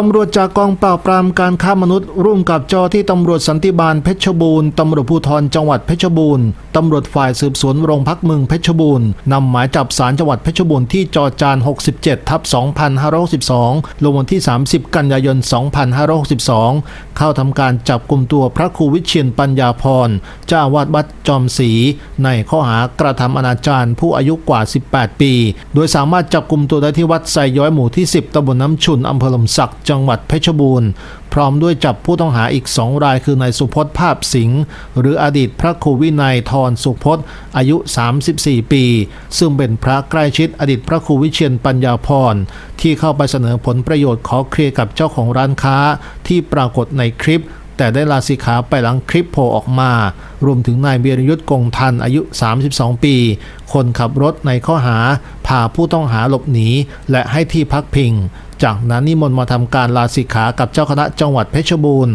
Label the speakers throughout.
Speaker 1: ตำรวจจากกองปราบปรามการค้ามนุษย์ ร่วมกับเจ้าที่ตำรวจสันติบาลเพชรบูรณ์ตำรวจภูธรจังหวัดเพชรบูรณ์ตำรวจฝ่ายสืบสวนโรงพักเมืองเพชรบูรณ์นำหมายจับสารจังหวัดเพชรบูรณ์ที่จอจาน 67 ทับ 2562 ลงวันที่ 30 กันยายน 2562 เข้าทำการจับกลุ่มตัวพระครูวิเชียนปัญญาพรเจ้าวาดวัดจอมศรีในข้อหากระทำอนาจารผู้อายุกว่า 18 ปี โดยสามารถจับกลุ่มตัวได้ที่วัดไซย้อยหมู่ที่ 10ตำบลน้ำชุนอำเภอลมศักจังหวัดเพชรบูรณ์ พร้อมด้วยจับผู้ต้องหาอีกสองรายคือนายสุพจน์ภาพสิงห์หรืออดีตพระครูวินัยทรสุพจน์อายุ 34 ปี ซึ่งเป็นพระใกล้ชิดอดีตพระครูวิเชียนปัญญาพรที่เข้าไปเสนอผลประโยชน์ขอเคลียร์กับเจ้าของร้านค้าที่ปรากฏในคลิป แต่ได้ลาสิกขาไปหลังคลิปโผล่ออกมา รวมถึงนายเบียรยุทธ์กงทันอายุ 32 ปี คนขับรถในข้อหาพาผู้ต้องหาหลบหนี และให้ที่พักพิง จากนั้นนิมนต์มาทำการลาสิกขากับเจ้าคณะจังหวัดเพชรบูรณ์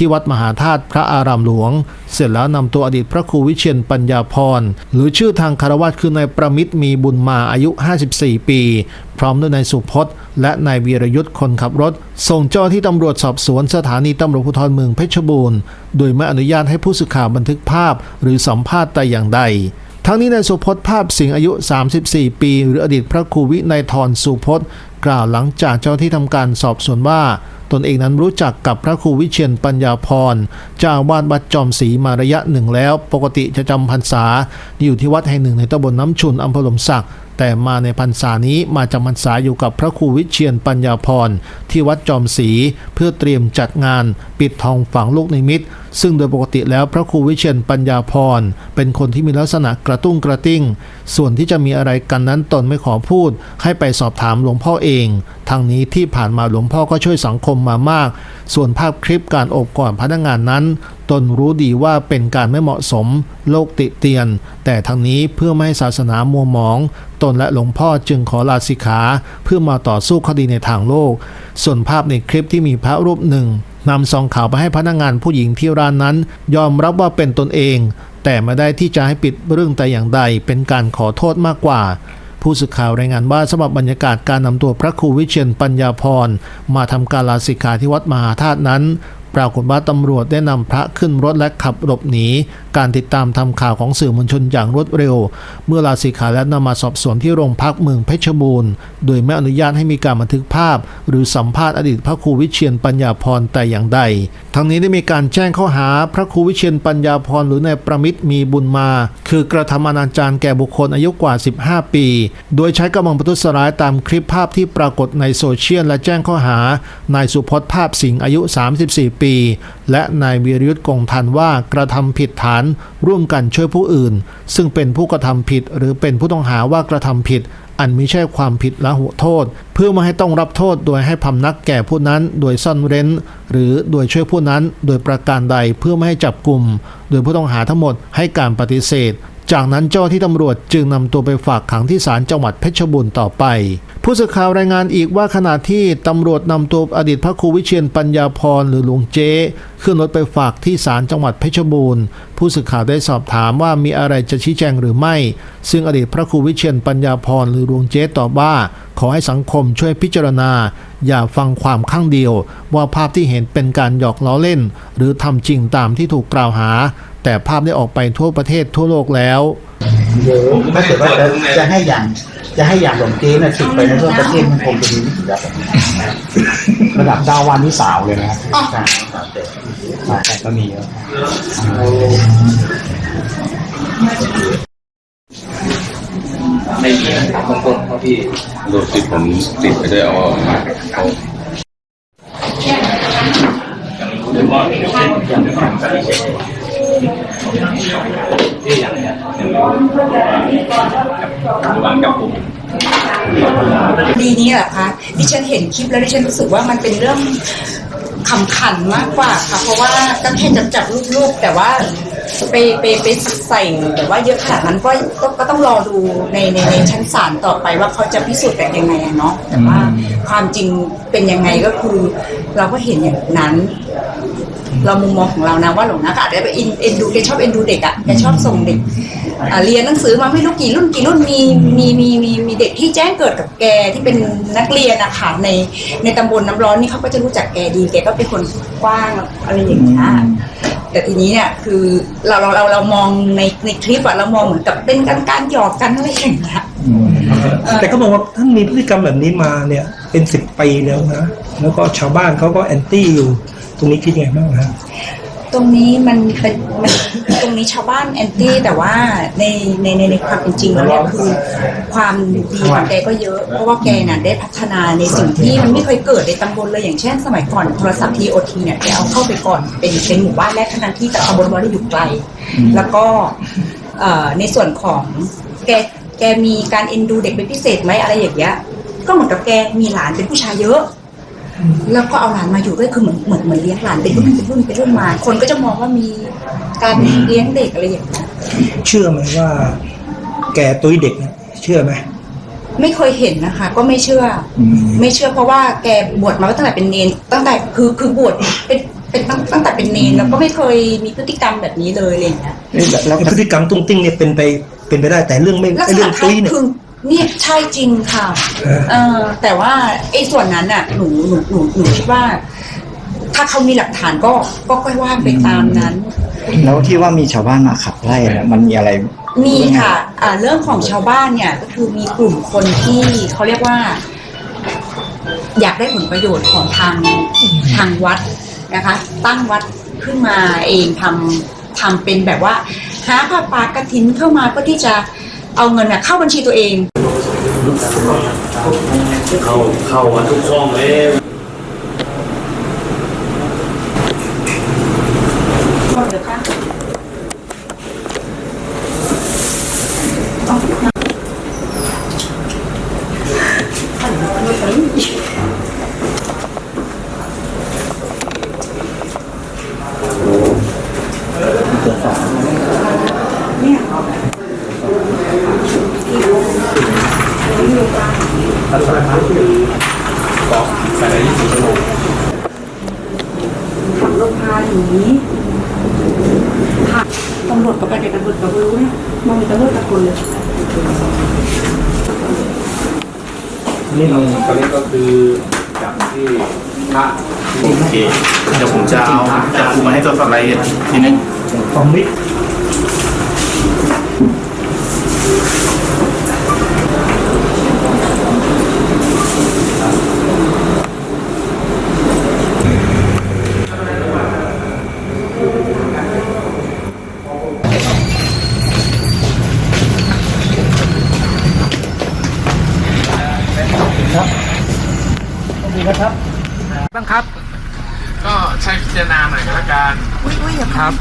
Speaker 1: ที่วัดมหาธาตุพระอารามหลวง เสร็จแล้วนำตัวอดีตพระครูวิเชียนปัญญาพร หรือชื่อทางคารวะคือนายประมิตรมีบุญมาอายุ 54 ปี พร้อมด้วยนายสุพจน์ และนายวีรยุทธ์คนขับรถ ส่งเจ้าที่ตำรวจสอบสวนสถานีตำรวจภูธรเมืองเพชรบูรณ์ โดยไม่อนุญาตให้ผู้สื่อข่าวบันทึกภาพ หรือสัมภาษณ์แต่อย่างใดทั้งนี้นายสุพจน์ภาพสิงห์อายุ 34 ปี หรืออดีตพระครูวินัยทรสุพจน์ กล่าวหลังจากเจ้าที่ทำการสอบสวนว่า ตนเองนั้นรู้จักกับพระครูวิเชียนปัญญาพรเจ้าอาวาดวัดจอมศรีมาระยะหนึ่งแล้ว ปกติจะจำพรรษาอยู่ที่วัดแห่งหนึ่งในตำบลน้ำชุนอำเภอหลมสัก แต่มาในพรรษานี้มาจำพรรษาอยู่กับพระครูวิเชียนปัญญาพรที่วัดจอมศรีเพื่อเตรียมจัดงานปิดทองฝังลูกนิมิต ซึ่งโดยปกติแล้วพระครูวิเชียนปัญญาพรเป็นคนที่มีลักษณะกระตุ้งกระติ้ง ส่วนที่จะมีอะไรกันนั้นตนไม่ขอพูด ให้ไปสอบถามหลวงพ่อเองทางนี้ที่ผ่านมาหลวงพ่อก็ช่วยสังคมมามาก ส่วนภาพคลิปการอบกอดพนักงานนั้น ตนรู้ดีว่าเป็นการไม่เหมาะสม โลกติเตียน แต่ทางนี้เพื่อไม่ให้ศาสนามัวหมอง ตนและหลวงพ่อจึงขอลาสิกขาเพื่อมาต่อสู้คดีในทางโลก ส่วนภาพในคลิปที่มีพระรูปหนึ่งนำซองข่าวไปให้พนักงานผู้หญิงที่ร้านนั้น ยอมรับว่าเป็นตนเอง แต่ไม่ได้ที่จะให้ปิดเรื่องแต่อย่างใดเป็นการขอโทษมากกว่าผู้สื่อข่าวรายงานว่าสำหรับบรรยากาศการนำตัวพระครูวิเชียนปัญญาพร มาทำการลาสิกขาที่วัดมหาธาตุนั้น ปรากฏว่าตำรวจได้นำพระขึ้นรถและขับหลบหนี การติดตามทำข่าวของสื่อมวลชนอย่างรวดเร็ว เมื่อลาสิกขาและนำมาสอบสวนที่โรงพักเมืองเพชรบูรณ์ โดยไม่อนุญาตให้มีการบันทึกภาพ หรือสัมภาษณ์อดีตพระครูวิเชียนปัญญาพรแต่อย่างใด ทั้งนี้ได้มีการแจ้งข้อหาพระครูวิเชียนปัญญาพรหรือนายประมิตรมีบุญมา คือกระทำอนาจารแก่บุคคลอายุกว่า 15 ปี โดยใช้กำลังประทุษร้ายตามคลิปภาพที่ปรากฏในโซเชียลและแจ้งข้อหานายสุพจน์ภาพสิงห์อายุ 34ปี และนายวีรยุทธ์กงทันว่ากระทำผิดฐานร่วมกันช่วยผู้อื่น ซึ่งเป็นผู้กระทำผิดหรือเป็นผู้ต้องหาว่ากระทำผิด อันมิใช่ความผิดละหุโทษ เพื่อไม่ให้ต้องรับโทษโดยให้พำนักแก่ผู้นั้นโดยซ่อนเร้น หรือโดยช่วยผู้นั้นโดยประการใดเพื่อไม่ให้จับกลุ่ม โดยผู้ต้องหาทั้งหมดให้การปฏิเสธ จากนั้นเจ้าที่ตำรวจจึงนำตัวไปฝากขังที่ศาลจังหวัดเพชรบุรีต่อไป ผู้สื่อข่าวรายงานอีกว่าขณะที่ตำรวจนำตัวอดีตพระครูวิเชียนปัญญาพรหรือหลวงเจ๊ ขึ้นรถไปฝากที่ศาลจังหวัดเพชรบูรณ์ ผู้สื่อข่าวได้สอบถามว่ามีอะไรจะชี้แจงหรือไม่ ซึ่งอดีตพระครูวิเชียนปัญญาพรหรือหลวงเจ๊ตอบว่า ขอให้สังคมช่วยพิจารณา อย่าฟังความข้างเดียว ว่าภาพที่เห็นเป็นการหยอกล้อเล่น หรือทำจริงตามที่ถูกกล่าวหา แต่ภาพได้ออกไปทั่วประเทศทั่วโลกแล้ว
Speaker 2: เดี๋ยวถ้าเกิดว่าจะให้อย่างจะให้อย่างหลวงเจ๊นี่ยติไปในทั่วประเทศมันคงจะดีที่สุดแล้ว ระดับดาวันที่สาวเลยนะครับใช่ครับใช่แต่ก็มีเยอะ
Speaker 3: ไม่มีนะครับเบื้องต้นเพราะพี่
Speaker 4: โดนติดผมติดไปด้วยเอาเอา
Speaker 3: หรือว่าอย่างอย่างการปฏิเสธที่อย่างเนี้ยระหว่างกับผม
Speaker 5: คดี นี้เหรอคะดิฉันเห็นคลิปแล้วดิฉันรู้สึกว่ามันเป็นเรื่องขำขันมากกว่าค่ะ เพราะว่าก็แค่จับจับรูปๆแต่ว่าไปไปไปใส่แต่ว่าเยอะขนาดนั้นก็ก็ก็ต้องรอดูในในในชั้นศาลต่อไปว่าเขาจะพิสูจน์กันยังไงอะเนาะแต่ว่าความจริงเป็นยังไงก็คือ เราก็เห็นอย่างนั้น เรามุมมองของเรานะว่าหลงนะก็อาจจะไปอินเอ็นดูแกชอบเอ็นดูเด็กอะแกชอบส่งเด็กอ่าเรียนหนังสือมาไม่รู้กี่รุ่นกี่รุ่นมีมีมีมีมีเด็กที่แจ้งเกิดกับแกที่เป็นนักเรียนนะคะในในตำบลน้ำร้อนนี่เขาก็จะรู้จักแกดีแกก็เป็นคนกว้างอะไรอย่างเงี้ยแต่ทีนี้เนี่ยคือเราเราเราเรามองในในคลิปอะเรามองเหมือนกับเป็นการการหยอกกันอะไรอย่างเงี้ย
Speaker 6: แต่เขาบอกว่าท่านมีพฤติกรรมแบบนี้มาเนี่ยเป็นสิบปีแล้วนะ แล้วก็ชาวบ้านเขาก็แอนตี้อยู่ ตรงนี้คิดยังไงบ้างฮะ
Speaker 5: ตรงนี้มันเป็นมันตรงนี้ชาวบ้านแอนตี้แต่ว่าในในในในความเป็นจริงแล้วเนี่ยคือ ความดีของแกก็เยอะ เพราะว่าแกน่ะได้พัฒนาในสิ่งที่มันไม่เคยเกิดในตำบลเลยอย่างเช่น สมัยก่อนโทรศัพท์ทีโอทีเนี่ยแกเอาเข้าไปก่อนเป็นเป็นหมู่บ้านแรกทั้งที่แต่ตำบลว่าได้อยู่ไกล แล้วก็เอ่อในส่วนของแกแกมีการเอ็นดูเด็กเป็นพิเศษไหมอะไรอย่างเงี้ยก็เหมือนกับแกมีหลานเป็นผู้ชายเยอะ แล้วก็เอาหลานมาอยู่ด้วยคือเหมือนเหมือนเหมือนเลี้ยงหลานเป็นรุ่นเป็นรุ่นเป็นรุ่นมา คนก็จะมองว่ามีการเลี้ยงเด็กอะไรอย่างเงี้ย
Speaker 6: เชื่อไหมว่า แกตุ้ยเด็กเนี่ยเชื่อไหม
Speaker 5: ไม่เคยเห็นนะคะ ก็ไม่เชื่ออ
Speaker 6: ม
Speaker 5: ไม่เชื่อเพราะว่าแกบวชมาตั้งแต่เป็นเนนตั้งแต่คือคือบวชเป็นเป็นตั้งตั้งแต่เป็นเนนแล้วก็ไม่เคยมีพฤติกรรมแบบนี้เลยอะไรอย่างเงี้ย
Speaker 2: แล้ว
Speaker 6: ไอ้พฤติกรรมตุ้งติ้งเนี่ยเป็นไปเป็นไปได้แต่เรื่องไม่
Speaker 5: ลัก
Speaker 6: ไอ้
Speaker 5: ษ
Speaker 6: เรื่
Speaker 5: ณะ
Speaker 6: อง
Speaker 5: คล้า
Speaker 6: ตุ้
Speaker 5: ย
Speaker 6: ยเนี่ย
Speaker 5: คือเนี่ยใช่จริงค่ะ
Speaker 6: เออ
Speaker 5: เออแต่ว่าไอ้ส่วนนั้นน่ะหนูหนูหนูหนูคิดว่า ถ้าเขามีหลักฐานก็ก็ค่อยว่าไปตามนั้น
Speaker 7: แล้วที่ว่ามีชาวบ้านมาขับไล่เนี่ยมันมีอะไร
Speaker 5: มีค่ะอ่าเรื่องของชาวบ้านเนี่ยก็คือมีกลุ่มคนที่เขาเรียกว่า อยากได้ผลประโยชน์ของทางทางวัดนะคะ ตั้งวัดขึ้นมาเองทำทำเป็นแบบว่า หาผ้าป่ากระถินเข้ามาเพื่อที่จะเอาเงินน่ะเข้าบัญชีตัวเอง
Speaker 3: เข้าเข้ามาทุกช่องเลย
Speaker 5: หนีค่ะตำรวจกับการเด็กตำรวจกับรู้เนี่ยมองมีตำรวจตะโกนเลย
Speaker 6: นี่เรา
Speaker 3: ตอนนี้ก็คือจากที่พระโอเคเดี๋ยวผมจะเอาจะคุมมาให้ตัวสไลด์ทีนึง
Speaker 6: ฟอมมิก
Speaker 8: ครับ
Speaker 3: ก็ใช้พิจารณาหน่อยก็แล้วกัน
Speaker 8: ครับ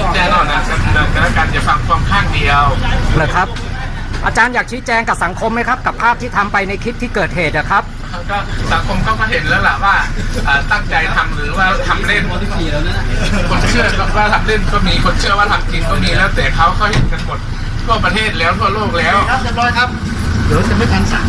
Speaker 3: พิจารณาหน่อยนะครับก็แล้วกันจะฟังความข้างเดียว
Speaker 8: เหรอครับ อาจารย์อยากชี้แจงกับสังคมไหมครับ กับภาพที่ทำไปในคลิปที่เกิดเหตุนะครับ
Speaker 3: ก็สังคมเขาก็เห็นแล้วล่ะว่าอ่าตั้งใจทำหรือว่าทำเล่นคนเชื่อว่าทำเล่นก็มีคนเชื่อว่าทำจริงก็มีแล้วแต่เขาเขาเห็นกันหมดทั่วประเทศแล้วทั่วโลกแล้ว
Speaker 2: ครับเรียบร้อยครับ เดี๋ยวจะไม่ทันสั่ง